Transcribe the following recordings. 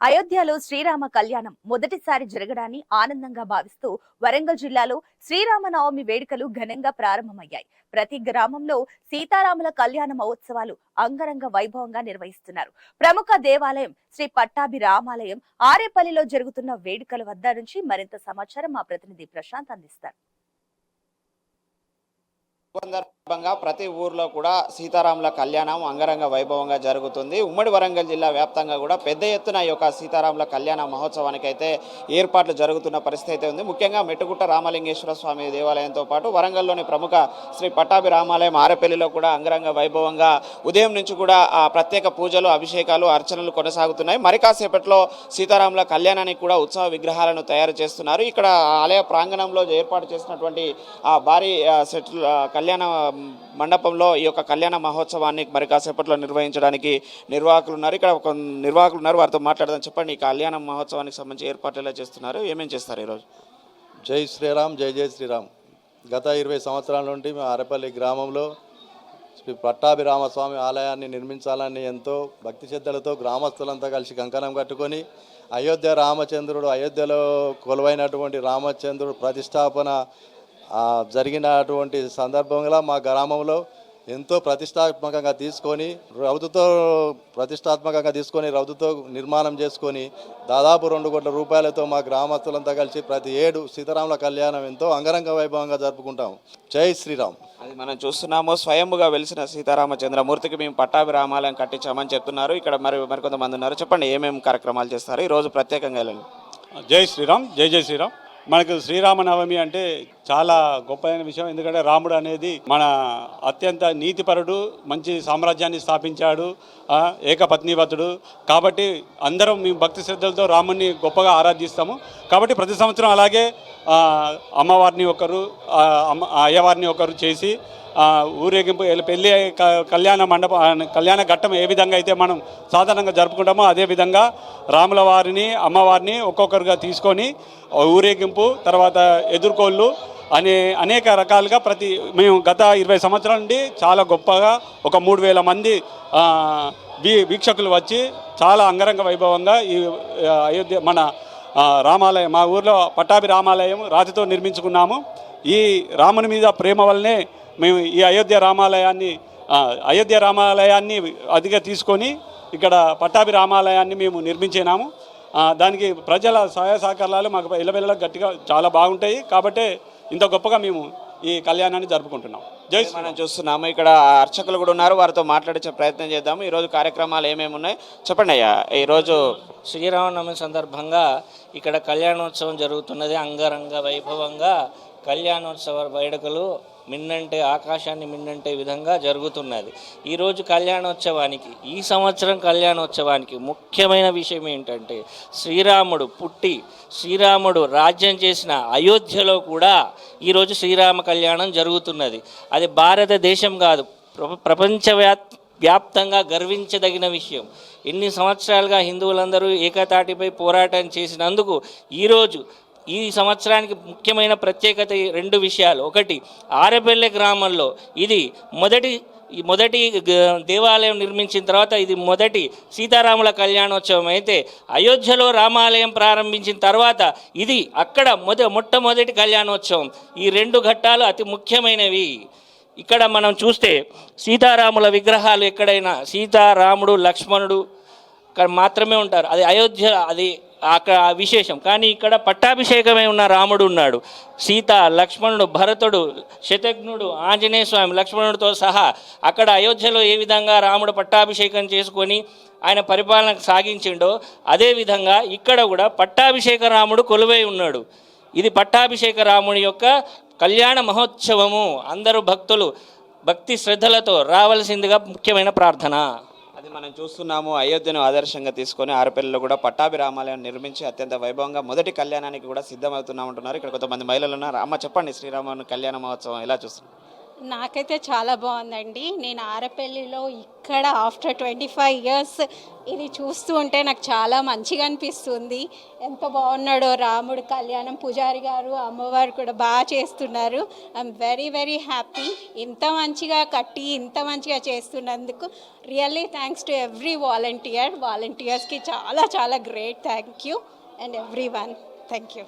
అయోధ్యలో శ్రీరామ కళ్యాణం మొదటిసారి జరగడాన్ని ఆనందంగా భావిస్తూ వరంగల్ జిల్లాలో శ్రీరామనవమి వేడుకలు ఘనంగా ప్రారంభమయ్యాయి. ప్రతి గ్రామంలో సీతారాముల కళ్యాణ మహోత్సవాలు అంగరంగ వైభవంగా నిర్వహిస్తున్నారు. ప్రముఖ దేవాలయం శ్రీ పట్టాభి రామాలయం ఆరేపల్లిలో జరుగుతున్న వేడుకల వద్ద నుంచి మరింత సమాచారం మా ప్రతినిధి ప్రశాంత్ అందిస్తారు. సందర్భంగా ప్రతి ఊర్లో కూడా సీతారాముల కళ్యాణం అంగరంగ వైభవంగా జరుగుతుంది. ఉమ్మడి వరంగల్ జిల్లా వ్యాప్తంగా కూడా పెద్ద ఎత్తున ఈ యొక్క సీతారాముల కళ్యాణ మహోత్సవానికి అయితే ఏర్పాట్లు జరుగుతున్న పరిస్థితి అయితే ఉంది. ముఖ్యంగా మెట్టుగుట్ట రామలింగేశ్వర స్వామి దేవాలయంతో పాటు వరంగల్లోని ప్రముఖ శ్రీ పట్టాభి రామాలయం ఆరపల్లిలో కూడా అంగరంగ వైభవంగా ఉదయం నుంచి కూడా ఆ ప్రత్యేక పూజలు అభిషేకాలు అర్చనలు కొనసాగుతున్నాయి. మరి కాసేపట్లో సీతారాముల కళ్యాణానికి కూడా ఉత్సవ విగ్రహాలను తయారు చేస్తున్నారు. ఇక్కడ ఆలయ ప్రాంగణంలో ఏర్పాటు చేసినటువంటి ఆ భారీ సెట్లు కళ్యాణ మండపంలో ఈ యొక్క కళ్యాణ మహోత్సవాన్ని మరి కాసేపట్లో నిర్వహించడానికి నిర్వాహకులు ఉన్నారు ఇక్కడ ఒక నిర్వాహకులు ఉన్నారు. వారితో మాట్లాడదాం. చెప్పండి ఈ కళ్యాణ మహోత్సవానికి సంబంధించి ఏర్పాట్లు ఎలా చేస్తున్నారు? ఏమేం చేస్తారు ఈరోజు? జై శ్రీరామ్ జై జై శ్రీరామ్. గత ఇరవై సంవత్సరాల నుండి మేము అరపల్లి గ్రామంలో శ్రీ పట్టాభిరామస్వామి ఆలయాన్ని నిర్మించాలని ఎంతో భక్తి శ్రద్ధలతో గ్రామస్తులంతా కలిసి కంకణం కట్టుకొని అయోధ్య రామచంద్రుడు అయోధ్యలో కొలువైనటువంటి రామచంద్రుడు ప్రతిష్టాపన జరిగినటువంటి సందర్భంలో మా గ్రామంలో ఎంతో ప్రతిష్టాత్మకంగా తీసుకొని రౌతుతో ప్రతిష్టాత్మకంగా తీసుకొని రౌతుతో నిర్మాణం చేసుకొని దాదాపు రెండు కోట్ల రూపాయలతో మా గ్రామస్తులంతా కలిసి ప్రతి ఏడు సీతారాముల కళ్యాణం ఎంతో అంగరంగ వైభవంగా జరుపుకుంటాం. జై శ్రీరామ్. అది మనం చూస్తున్నాము. స్వయంగా వెలిసిన సీతారామచంద్రమూర్తికి మేము పట్టాభి రామాలయం కట్టించామని చెప్తున్నారు. ఇక్కడ మరి మరికొంతమంది ఉన్నారు. చెప్పండి ఏమేమి కార్యక్రమాలు చేస్తారు? ఈరోజు ప్రత్యేకంగా వెళ్ళండి. జై శ్రీరామ్ జై జై శ్రీరామ్. మనకు శ్రీరామనవమి అంటే చాలా గొప్పైన విషయం. ఎందుకంటే రాముడు అనేది మన అత్యంత నీతిపరుడు మంచి సామ్రాజ్యాన్ని స్థాపించాడు ఆ, ఏకపత్నివతుడు కాబట్టి అందరం మేము భక్తి శ్రద్ధలతో రాముడిని గొప్పగా ఆరాధిస్తాము. కాబట్టి ప్రతి సంవత్సరం అలాగే అమ్మవారిని ఒకరు అమ్మ అయ్యవారిని ఒకరు చేసి ఊరేగింపు పెళ్ళి క- కళ్యాణ మండపం కళ్యాణ ఘట్టం ఏ విధంగా అయితే మనం సాధారణంగా జరుపుకుంటామో అదే విధంగా రాముల వారిని అమ్మవారిని ఒక్కొక్కరుగా తీసుకొని ఊరేగింపు తర్వాత ఎదుర్కోళ్ళు అనే అనేక రకాలుగా ప్రతి మేము గత ఇరవై సంవత్సరాల నుండి చాలా గొప్పగా ఒక మూడు వేల మంది వీ వీక్షకులు వచ్చి చాలా అంగరంగ వైభవంగా ఈ అయోధ్య మన రామాలయం మా ఊర్లో పట్టాభి రామాలయం రాతితో నిర్మించుకున్నాము. ఈ రాముని మీద ప్రేమ వల్లనే మేము ఈ అయోధ్య రామాలయాన్ని అయోధ్య రామాలయాన్ని అదిగా తీసుకొని ఇక్కడ పట్టాభి రామాలయాన్ని మేము నిర్మించినాము. దానికి ప్రజల సహాయ సహకారాలు మాకు ఇళ్ళబెళ్ళ గట్టిగా చాలా బాగుంటాయి. కాబట్టి ఇంత గొప్పగా మేము ఈ కళ్యాణాన్ని జరుపుకుంటున్నాం. జై. మనం చూస్తున్నాము ఇక్కడ అర్చకులు కూడా ఉన్నారు వారితో మాట్లాడించే ప్రయత్నం చేద్దాము. ఈరోజు కార్యక్రమాలు ఏమేమి ఉన్నాయి? చెప్పండి అయ్యా ఈరోజు శ్రీరామనవమి సందర్భంగా ఇక్కడ కళ్యాణోత్సవం జరుగుతున్నది. అంగరంగ వైభవంగా కళ్యాణోత్సవ వేడుకలు మిన్నంటే ఆకాశాన్ని మిన్నంటే విధంగా జరుగుతున్నది. ఈరోజు కళ్యాణోత్సవానికి ఈ సంవత్సరం కళ్యాణోత్సవానికి ముఖ్యమైన విషయం ఏంటంటే శ్రీరాముడు పుట్టి శ్రీరాముడు రాజ్యం చేసిన అయోధ్యలో కూడా ఈరోజు శ్రీరామ కళ్యాణం జరుగుతున్నది. అది భారతదేశం కాదు ప్రపంచవ్యాప్ వ్యాప్తంగా గర్వించదగిన విషయం. ఎన్ని సంవత్సరాలుగా హిందువులందరూ ఏకతాటిపై పోరాటం చేసినందుకు ఈరోజు ఈ సంవత్సరానికి ముఖ్యమైన ప్రత్యేకత రెండు విషయాలు. ఒకటి ఆరపల్లె గ్రామంలో ఇది మొదటి ఈ మొదటి దేవాలయం నిర్మించిన తర్వాత ఇది మొదటి సీతారాముల కళ్యాణోత్సవం అయితే అయోధ్యలో రామాలయం ప్రారంభించిన తర్వాత ఇది అక్కడ మొద మొట్టమొదటి కళ్యాణోత్సవం. ఈ రెండు ఘట్టాలు అతి ముఖ్యమైనవి. ఇక్కడ మనం చూస్తే సీతారాముల విగ్రహాలు ఎక్కడైనా సీతారాముడు లక్ష్మణుడు మాత్రమే ఉంటారు. అది అయోధ్య అది అక్కడ ఆ విశేషం. కానీ ఇక్కడ పట్టాభిషేకమై ఉన్న రాముడు ఉన్నాడు. సీత లక్ష్మణుడు భరతుడు శతఘ్నుడు ఆంజనేయ స్వామి లక్ష్మణుడితో సహా అక్కడ అయోధ్యలో ఏ విధంగా రాముడు పట్టాభిషేకం చేసుకొని ఆయన పరిపాలన సాగించిండో అదేవిధంగా ఇక్కడ కూడా పట్టాభిషేక రాముడు కొలువై ఉన్నాడు. ఇది పట్టాభిషేక రాముడి యొక్క కళ్యాణ మహోత్సవము. అందరూ భక్తులు భక్తి శ్రద్ధలతో రావలసిందిగా ముఖ్యమైన ప్రార్థన. అది మనం చూస్తున్నాము అయోధ్యను ఆదర్శంగా తీసుకొని ఆరపల్లిలో కూడా పట్టాభి రామాలయం నిర్మించి అత్యంత వైభవంగా మొదటి కళ్యాణానికి కూడా సిద్ధమవుతున్నామంటున్నారు. ఇక్కడ కొంతమంది మహిళలు ఉన్నారు. అమ్మ చెప్పండి శ్రీరాముని కళ్యాణ మహోత్సవం ఎలా చూస్తున్నారు? నాకైతే చాలా బాగుందండి. నేను ఆరపల్లిలో ఇక్కడ ఆఫ్టర్ ట్వంటీ ఫైవ్ ఇయర్స్ ఇది చూస్తూ ఉంటే నాకు చాలా మంచిగా అనిపిస్తుంది. ఎంత బాగున్నాడో రాముడు కళ్యాణం పూజారి గారు అమ్మవారు కూడా బాగా చేస్తున్నారు. ఐఎమ్ వెరీ వెరీ హ్యాపీ ఇంత మంచిగా కట్టి ఇంత మంచిగా చేస్తున్నందుకు really thanks to every volunteer వాలంటీర్స్కి చాలా చాలా great thank you and everyone thank you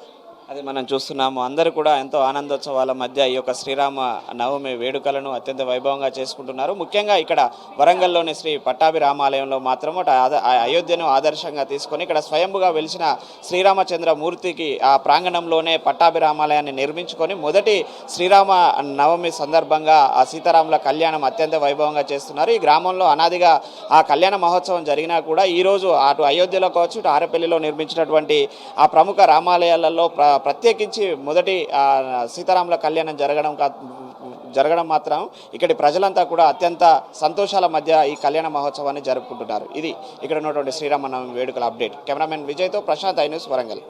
అది మనం చూస్తున్నాము. అందరూ కూడా ఎంతో ఆనందోత్సవాల మధ్య ఈ యొక్క శ్రీరామ నవమి వేడుకలను అత్యంత వైభవంగా చేసుకుంటున్నారు. ముఖ్యంగా ఇక్కడ వరంగల్లోని శ్రీ పట్టాభి రామాలయంలో మాత్రం అయోధ్యను ఆదర్శంగా తీసుకొని ఇక్కడ స్వయంభుగా వెలిసిన శ్రీరామచంద్ర మూర్తికి ఆ ప్రాంగణంలోనే పట్టాభి రామాలయాన్ని నిర్మించుకొని మొదటి శ్రీరామ నవమి సందర్భంగా ఆ సీతారాముల కళ్యాణం అత్యంత వైభవంగా చేస్తున్నారు. ఈ గ్రామంలో అనాదిగా ఆ కళ్యాణ మహోత్సవం జరిగినా కూడా ఈ రోజు అటు అయోధ్యలో కావచ్చు ఇటు ఆరపల్లిలో నిర్మించినటువంటి ఆ ప్రముఖ రామాలయాలలో ప్ర ప్రత్యేకించి మొదటి సీతారాముల కళ్యాణం జరగడం కా- జరగడం మాత్రం ఇక్కడి ప్రజలంతా కూడా అత్యంత సంతోషాల మధ్య ఈ కళ్యాణ మహోత్సవాన్ని జరుపుకుంటున్నారు. ఇది ఇక్కడ ఉన్నటువంటి శ్రీరామనవమి వేడుకల అప్డేట్. కెమెరామెన్ విజయ్తో ప్రశాంత్ ఐ న్యూస్ వరంగల్.